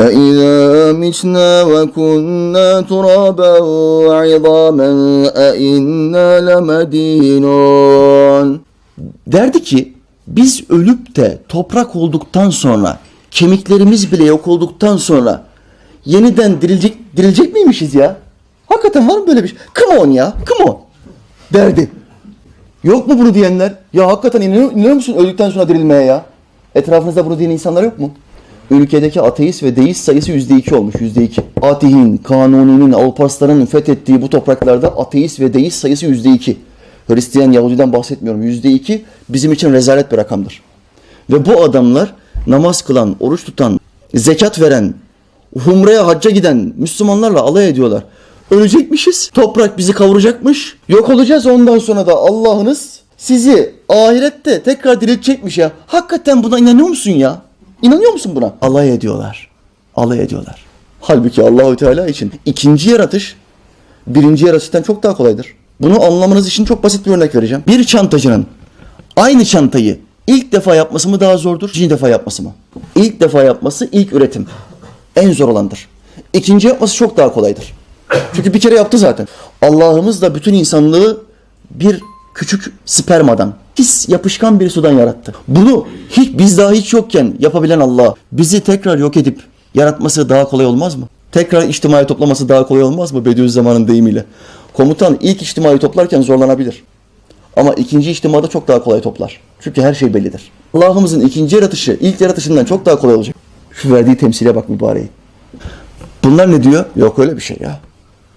أإذا متنا وكنا ترابا وعظاما أإنا لمدينون Derdi ki biz ölüp de toprak olduktan sonra kemiklerimiz bile yok olduktan sonra yeniden dirilecek, dirilecek miymişiz ya? Hakikaten var mı böyle bir şey? Come on ya, come on. Derdi. Yok mu bunu diyenler? Ya hakikaten inanıyor, inanıyor musun öldükten sonra dirilmeye ya? Etrafınızda bunu diyen insanlar yok mu? Ülkedeki ateist ve deist sayısı yüzde iki olmuş, yüzde iki. Atihin, Kanuni'nin, Alparslan'ın fethettiği bu topraklarda ateist ve deist sayısı yüzde iki. Hristiyan, Yahudiden bahsetmiyorum. Yüzde iki bizim için rezalet bir rakamdır. Ve bu adamlar namaz kılan, oruç tutan, zekat veren, humreye hacca giden Müslümanlarla alay ediyorlar. Ölecekmişiz. Toprak bizi kavuracakmış. Yok olacağız ondan sonra da Allah'ınız sizi ahirette tekrar diriltecekmiş ya. Hakikaten buna inanıyor musun ya? İnanıyor musun buna? Alay ediyorlar. Alay ediyorlar. Halbuki Allahü Teala için ikinci yaratış birinci yaratıştan çok daha kolaydır. Bunu anlamanız için çok basit bir örnek vereceğim. Bir çantacının aynı çantayı ilk defa yapması mı daha zordur, ikinci defa yapması mı? İlk defa yapması ilk üretim. En zor olandır. İkinci yapması çok daha kolaydır. Çünkü bir kere yaptı zaten. Allah'ımız da bütün insanlığı bir küçük spermadan, pis yapışkan bir sudan yarattı. Bunu hiç biz daha hiç yokken yapabilen Allah bizi tekrar yok edip yaratması daha kolay olmaz mı? Tekrar içtimai toplaması daha kolay olmaz mı Bediüzzaman'ın deyimiyle? Komutan ilk içtimai toplarken zorlanabilir. Ama ikinci içtimada çok daha kolay toplar. Çünkü her şey bellidir. Allah'ımızın ikinci yaratışı ilk yaratışından çok daha kolay olacak. Şu verdiği temsile bak mübareği. Bunlar ne diyor? Yok öyle bir şey ya.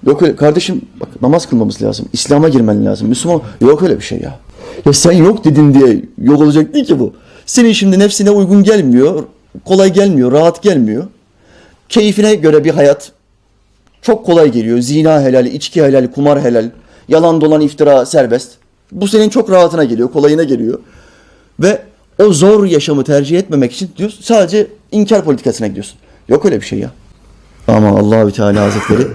Yok öyle. Kardeşim bak namaz kılmamız lazım. İslam'a girmen lazım. Müslüman yok öyle bir şey ya. Ya sen yok dedin diye yok olacak değil ki bu. Senin şimdi nefsine uygun gelmiyor. Kolay gelmiyor. Rahat gelmiyor. Keyfine göre bir hayat çok kolay geliyor. Zina helal, içki helal, kumar helal, yalan dolan iftira serbest. Bu senin çok rahatına geliyor, kolayına geliyor. Ve o zor yaşamı tercih etmemek için diyorsun sadece inkar politikasına gidiyorsun. Yok öyle bir şey ya. Ama Allahü Teala Hazretleri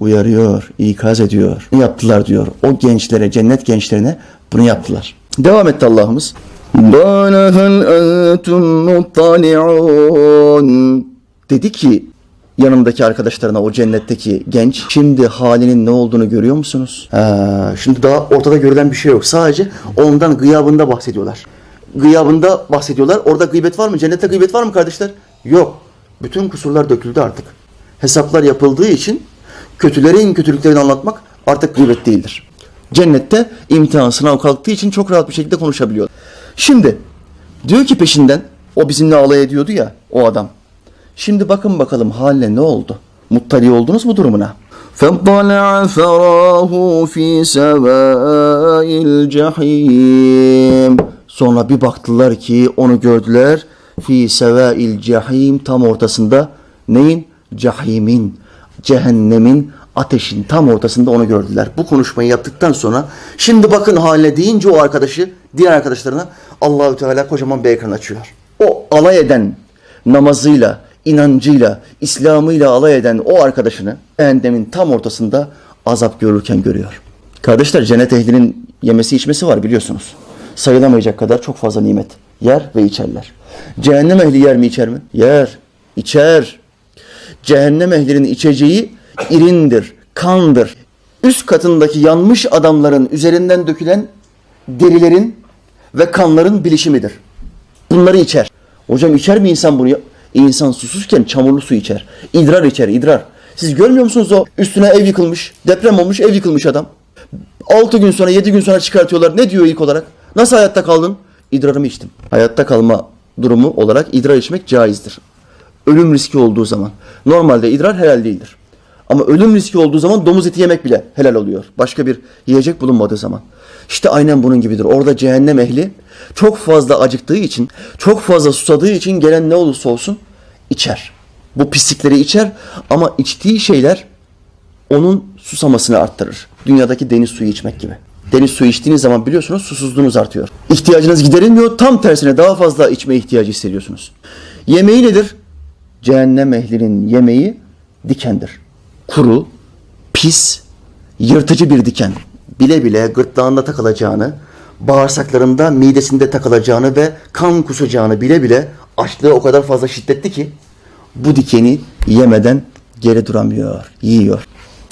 uyarıyor, ikaz ediyor. Ne yaptılar diyor. O gençlere, cennet gençlerine bunu yaptılar. Devam etti Allah'ımız. Bana hel entum muttali'un. Dedi ki yanımdaki arkadaşlarına o cennetteki genç şimdi halinin ne olduğunu görüyor musunuz? Ha, şimdi daha ortada görülen bir şey yok. Sadece ondan gıyabında bahsediyorlar. Gıyabında bahsediyorlar. Orada gıybet var mı? Cennette gıybet var mı kardeşler? Yok. Bütün kusurlar döküldü artık. Hesaplar yapıldığı için kötülerin kötülüklerini anlatmak artık gıybet değildir. Cennette imtihan sınav kalktığı için çok rahat bir şekilde konuşabiliyor. Şimdi diyor ki peşinden o bizimle alay ediyordu ya o adam. Şimdi bakın bakalım haline ne oldu? Muttali oldunuz mu durumuna? فَطَلَعَ فَرَاهُ ف۪ي سَوَاءِ الْجَحِيمِ Sonra bir baktılar ki onu gördüler. Fi sevail cehim tam ortasında neyin? Cahimin, cehennemin, ateşin tam ortasında onu gördüler. Bu konuşmayı yaptıktan sonra şimdi bakın haline deyince o arkadaşı diğer arkadaşlarına Allahü Teala kocaman bir ekran açıyor. O alay eden namazıyla, inancıyla, İslam'ıyla alay eden o arkadaşını cehennemin tam ortasında azap görürken görüyor. Kardeşler cennet ehlinin yemesi içmesi var biliyorsunuz. Sayılamayacak kadar çok fazla nimet. Yer ve içerler. Cehennem ehli yer mi içer mi? Yer, içer. Cehennem ehlinin içeceği irindir, kandır. Üst katındaki yanmış adamların üzerinden dökülen derilerin ve kanların bilişimidir. Bunları içer. Hocam içer mi insan bunu? İnsan susuzken çamurlu su içer. İdrar içer, idrar. Siz görmüyor musunuz o üstüne ev yıkılmış, deprem olmuş, ev yıkılmış adam. 6 gün sonra, 7 gün sonra çıkartıyorlar. Ne diyor ilk olarak? Nasıl hayatta kaldın? İdrarımı içtim. Hayatta kalma durumu olarak idrar içmek caizdir. Ölüm riski olduğu zaman. Normalde idrar helal değildir. Ama ölüm riski olduğu zaman domuz eti yemek bile helal oluyor. Başka bir yiyecek bulunmadığı zaman. İşte aynen bunun gibidir. Orada cehennem ehli çok fazla acıktığı için, çok fazla susadığı için gelen ne olursa olsun içer. Bu pislikleri içer ama içtiği şeyler onun susamasını arttırır. Dünyadaki deniz suyu içmek gibi. Deniz suyu içtiğiniz zaman biliyorsunuz susuzluğunuz artıyor. İhtiyacınız giderilmiyor. Tam tersine daha fazla içme ihtiyacı hissediyorsunuz. Yemeği nedir? Cehennem ehlinin yemeği dikendir. Kuru, pis, yırtıcı bir diken. Bile bile gırtlağında takılacağını, bağırsaklarında, midesinde takılacağını ve kan kusacağını bile bile açlığı o kadar fazla şiddetli ki bu dikeni yemeden geri duramıyor, yiyor.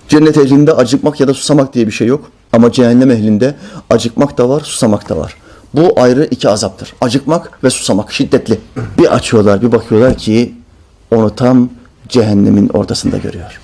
Cennet ehlinde acıkmak ya da susamak diye bir şey yok. Ama cehennem ehlinde acıkmak da var, susamak da var. Bu ayrı iki azaptır. Acıkmak ve susamak şiddetli. Bir açıyorlar, bir bakıyorlar ki onu tam cehennemin ortasında görüyor.